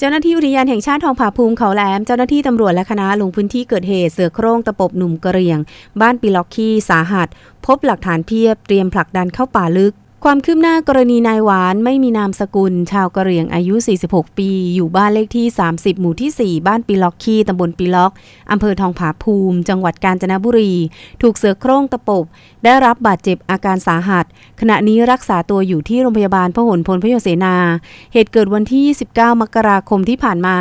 เจ้าหน้าที่อุทยานแห่งชาติทองผาภูมิเขาแหลม เจ้าหน้าที่ตำรวจและคณะลงพื้นที่เกิดเหตุเสือโคร่งตะปบหนุ่มกระเรียง บ้านปีล็อกคีสาหัส พบหลักฐานเพียบเตรียมผลักดันเข้าป่าลึก ความคืบหน้ากรณีนายหวานไม่มีนามสกุล ชาวกะเหรี่ยงอายุ 46 ปี อยู่บ้านเลขที่ 30 หมู่ที่ 4 บ้านปีล็อกคีตำบลปีล็อกอำเภอทองผาภูมิ จังหวัดกาญจนบุรี ถูกเสือโคร่งตะปบ ได้รับบาดเจ็บอาการสาหัส ขณะนี้รักษาตัวอยู่ที่โรงพยาบาลพหลพลพยเสนา เหตุเกิดวันที่29มกราคมที่ผ่านมา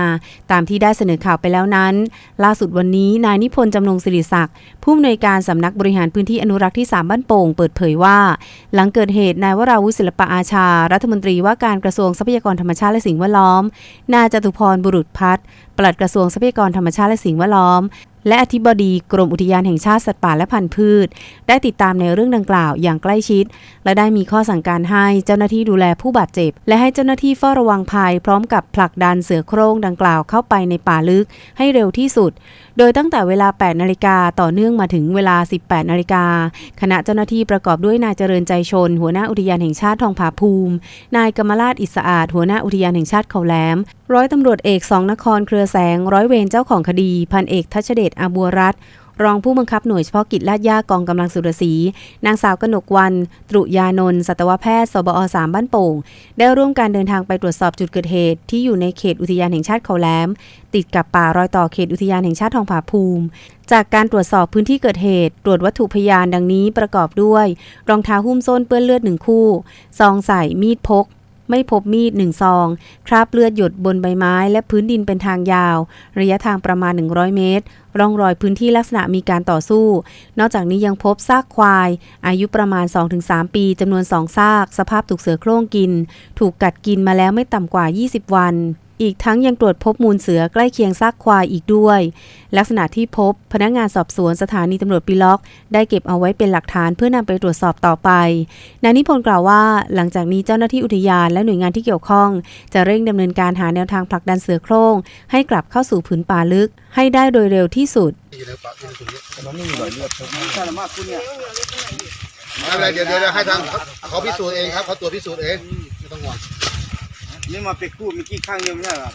ตามที่ได้เสนอข่าวไปแล้วนั้น ล่าสุดวันนี้นายนิพนธ์จำนงศิริศักดิ์ผู้อำนวยการสำนักบริหารพื้นที่อนุรักษ์ที่ 3 บ้านโป่งเปิดเผยว่า หลังเกิดเหตุนายวราวุศิลปะอาชา รัฐมนตรีว่าการกระทรวงทรัพยากรธรรมชาติและสิ่งแวดล้อม นายจตุพรบุรุษพัฒน์ปลัดกระทรวงทรัพยากรธรรมชาติและสิ่งแวดล้อม และอธิบดีกรมอุทยานแห่งชาติสัตว์ป่าและพันธุ์พืช ได้ติดตามในเรื่องดังกล่าวอย่างใกล้ชิด และได้มีข้อสั่งการให้เจ้าหน้าที่ดูแลผู้บาดเจ็บ และให้เจ้าหน้าที่เฝ้าระวังภัย พร้อมกับผลักดันเสือโคร่งดังกล่าวเข้าไปในป่าลึกให้เร็วที่สุด โดยตั้งแต่เวลา 8 นาฬิกาต่อเนื่องมาถึงเวลา 18 นาฬิกาคณะเจ้าหน้าที่ประกอบด้วยนายเจริญใจชน หัวหน้าอุทยานแห่งชาติทองผาภูมิ นายกมราชอิสะอาดหัวหน้าอุทยานแห่งชาติเขาแหลม ร้อยตำรวจเอกสองนครเครือแสง ร้อยเวรเจ้าของคดี พันเอกทัชเดชอาบัวรัตรองผู้บังคับหน่วยเฉพาะกิจลาดย่ากองกำลังสุรศีนางสาวกนกวัน ตรุยานนท์สัตวแพทย์ สบอ3บ้านโป่ง ได้ร่วมการเดินทางไปตรวจสอบจุดเกิดเหตุ ที่อยู่ในเขตอุทยานแห่งชาติเขาแหลม ติดกับป่ารอยต่อเขตอุทยานแห่งชาติทองผาภูมิ จากการตรวจสอบพื้นที่เกิดเหตุ ตรวจวัตถุพยานดังนี้ประกอบด้วย รองเท้าหุ้มส้นเปื้อนเลือดหนึ่งคู่ ซองใส่มีดพก ไม่พบมีดหนึ่งซอง คราบเลือดหยดบนใบไม้และพื้นดินเป็นทางยาว ระยะทางประมาณ 100 เมตรร่องรอยพื้นที่ลักษณะมีการต่อสู้ นอกจากนี้ยังพบซากควาย อายุประมาณ 2-3 ปีจำนวน 2 ซาก สภาพถูกเสือโคร่งกิน ถูกกัดกินมาแล้วไม่ต่ำกว่า 20 วัน อีกทั้งยังตรวจพบมูลเสือใกล้เคียงซากควายอีกด้วย ลักษณะที่พบพนักงานสอบสวนสถานีตำรวจปีล็อก ได้เก็บเอาไว้เป็นหลักฐานเพื่อนำไปตรวจสอบต่อไปนายนิพนธ์กล่าวว่า หลังจากนี้เจ้าหน้าที่อุทยานและหน่วยงานที่เกี่ยวข้อง จะเร่งดำเนินการหาแนวทางผลักดันเสือโคร่งให้กลับเข้าสู่ผืนป่าลึก ให้ได้โดยเร็วที่สุดอยู่ในปากอยู่ในถุงนี้แต่มันไม่มีรอยเลือดครับสารมากคุณเนี่ยไม่เป็นไรเดี๋ยวเดี๋ยวให้ทางเขาเขาพิสูจน์เองครับเขาตรวจพิสูจน์เองไม่ต้องห่วง นี่มาเป็กกู้เมื่อกี้ข้างเดียวไม่ใช่เหรอ